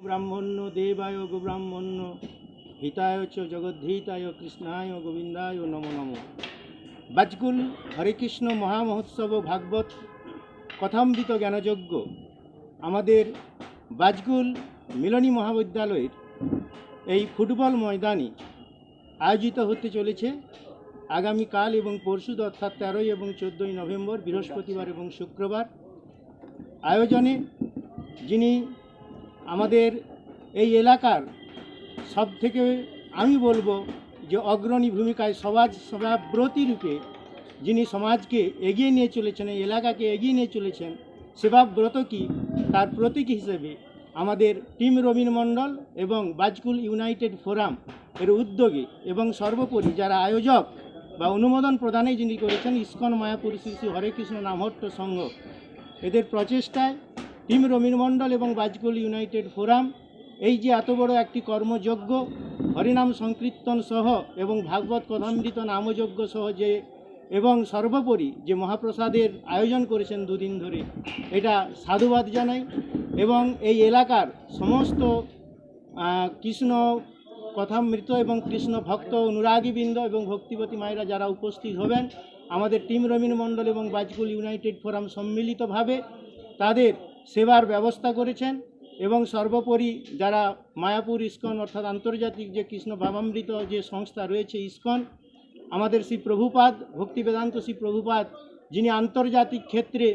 ব্রাহ্মণ্য, দেবায় ব্রাহ্মণ্য, হিতায় চ জগদ্ধিতায়, কৃষ্ণায় গোবিন্দায় নমো নমো। বাজকুল হরে কৃষ্ণ মহামহোৎসব ভাগবত কথাম্বিত জ্ঞানযজ্ঞ। আমাদের বাজকুল মিলনী মহাবিদ্যালয়ের এই ফুটবল ময়দানে আয়োজিত হতে চলেছে আগামীকাল এবং পরশু অর্থাৎ তেরোই এবং চোদ্দোই নভেম্বর, বৃহস্পতিবার এবং শুক্রবার। আয়োজনে যিনি আমাদের এই এলাকার সব থেকে আমি বলব যে অগ্রণী ভূমিকায় সমাজ সভাব্রতী রূপে যিনি সমাজকে এগিয়ে নিয়ে চলেছেন, এই এলাকাকে এগিয়ে নিয়ে চলেছেন, সেবাব্রত কি? তার প্রতীক হিসেবে আমাদের টিম রবীন মণ্ডল এবং বাজকুল ইউনাইটেড ফোরাম এর উদ্যোগে এবং সর্বোপরি যারা আয়োজক বা অনুমোদন প্রদানে যিনি করেছেন, ইস্কন, মায়াপুর শ্রী শ্রী হরে কৃষ্ণ নামহট্ট সংঘ, এদের প্রচেষ্টায় টিম রবীন মণ্ডল এবং বাজকুল ইউনাইটেড ফোরাম, এই যে এত বড় একটি কর্মযজ্ঞ, হরিনাম সংকীর্তন সহ এবং ভাগবত কথামৃত নামযজ্ঞ সহ যে, এবং সর্বোপরি যে মহাপ্রসাদের আয়োজন করেছেন দুদিন ধরে, এটা সাধুবাদ জানাই। এবং এই এলাকার সমস্ত কৃষ্ণ কথামৃত এবং কৃষ্ণ ভক্ত অনুরাগীবৃন্দ এবং ভক্তিবতী মায়েরা যারা উপস্থিত হবেন, আমাদের টিম রবীন মণ্ডল এবং বাজকুল ইউনাইটেড ফোরাম সম্মিলিতভাবে তাদের সেবার ব্যবস্থা করেছেন এবং সর্বোপরি যারা মায়াপুর ইস্কন অর্থাৎ আন্তর্জাতিক যে কৃষ্ণ ভাবামৃত যে সংস্থা রয়েছে ইস্কন, আমাদের শ্রী প্রভুপাদ ভক্তি বেদান্ত শ্রী প্রভুপাদ, যিনি আন্তর্জাতিক ক্ষেত্রে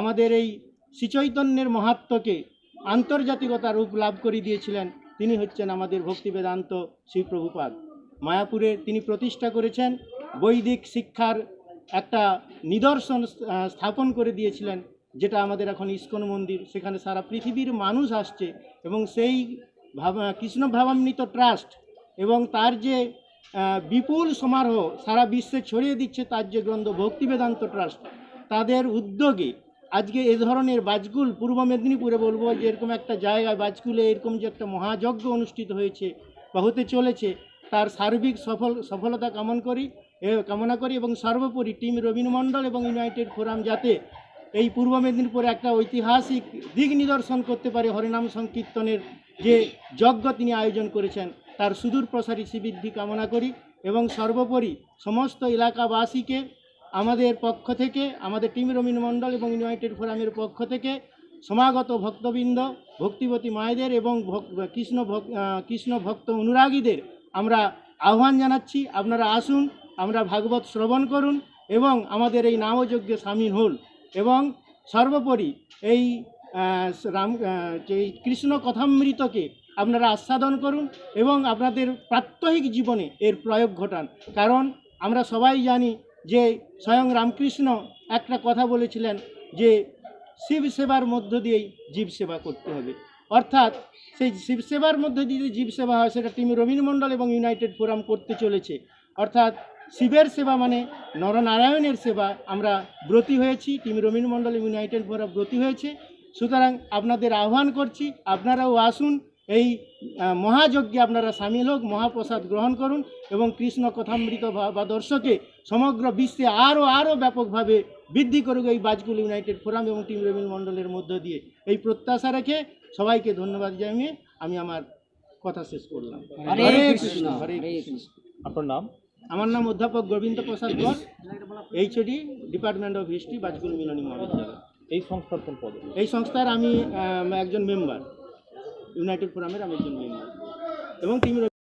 আমাদের এই শ্রীচৈতন্যের মাহাত্ম্যকে আন্তর্জাতিকতা রূপ লাভ করে দিয়েছিলেন, তিনি হচ্ছেন আমাদের ভক্তি বেদান্ত শ্রী প্রভুপাদ। মায়াপুরে তিনি প্রতিষ্ঠা করেছেন, বৈদিক শিক্ষার একটা নিদর্শন স্থাপন করে দিয়েছিলেন যেটা আমাদের এখন ইস্কন মন্দির, সেখানে সারা পৃথিবীর মানুষ আসছে এবং সেই কৃষ্ণ ভাবামৃত ট্রাস্ট এবং তার যে বিপুল সমারোহ সারা বিশ্বে ছড়িয়ে দিচ্ছে তার যে গ্রন্থ ভক্তি বেদান্ত ট্রাস্ট, তাদের উদ্যোগে আজকে এ ধরনের বাজকুল পূর্ব মেদিনীপুরে বলব যে এরকম একটা জায়গায় বাজকুলে এরকম যে একটা মহাযজ্ঞ অনুষ্ঠিত হয়েছে বা হতে চলেছে, তার সার্বিক সফল, সফলতা কামন করি কামনা করি এবং সর্বোপরি টিম রবীন্দ্র মণ্ডল এবং ইউনাইটেড ফোরাম যাতে এই পূর্ব মেদিনীপুরে একটা ঐতিহাসিক দিক নিদর্শন করতে পারে হরিনাম সংকীর্তনের যে যজ্ঞ তিনি আয়োজন করেছেন, তার সুদূর প্রসারী শ্রীবৃদ্ধি কামনা করি এবং সর্বোপরি সমস্ত এলাকাবাসীকে আমাদের পক্ষ থেকে, আমাদের টিম রমিন মণ্ডল এবং ইউনাইটেড ফোরামের পক্ষ থেকে সমাগত ভক্তবৃন্দ, ভক্তিবতী মায়েদের এবং কৃষ্ণ কৃষ্ণ ভক্ত অনুরাগীদের আমরা আহ্বান জানাচ্ছি। আপনারা আসুন, আমরা ভাগবত শ্রবণ করুন এবং আমাদের এই নামযজ্ঞে সামিল হন এবং সর্বোপরি এই রাম যে কৃষ্ণ কথামৃতকে আপনারা আস্বাদন করুন এবং আপনাদের প্রাত্যহিক জীবনে এর প্রয়োগ ঘটান। কারণ আমরা সবাই জানি যে স্বয়ং রামকৃষ্ণ একটা কথা বলেছিলেন যে শিব সেবার মধ্য দিয়েই জীব সেবা করতে হবে। অর্থাৎ সেই শিব সেবার মধ্যে দিয়ে জীব সেবা হয় সেটা টিম রবীন্দ্র মণ্ডল এবং ইউনাইটেড ফোরাম করতে চলেছে। অর্থাৎ শিবের সেবা মানে নরনারায়ণের সেবা আমরা ব্রতী হয়েছি team Rabindra Mandal United Forum ব্রতী হয়েছে। সুতরাং আপনাদের আহ্বান করছি আপনারাও আসুন এই মহাযজ্ঞে আপনারা সামিল হোক মহাপ্রসাদ গ্রহণ করুন এবং কৃষ্ণ কথামৃত বা- দর্শকে সমগ্র বিশ্বে আরও আরও ব্যাপকভাবে বৃদ্ধি করুক এই বাজকুল ইউনাইটেড ফোরাম এবং টিম রবীন্দ্র মণ্ডলের মধ্য দিয়ে। এই প্রত্যাশা রেখে সবাইকে ধন্যবাদ জানিয়ে আমি আমার কথা শেষ করলাম। হরে কৃষ্ণ, হরে কৃষ্ণ। আপনার নাম? আমার নাম অধ্যাপক গোবিন্দ প্রসাদ গড় HD department of history Bajkul Milani Mahavidyalaya. এই সংস্থার কোন পদে? এই সংস্থার আমি একজন মেম্বার ইউনাইটেড ফোরামের আমি একজন মেম্বার এবং টিম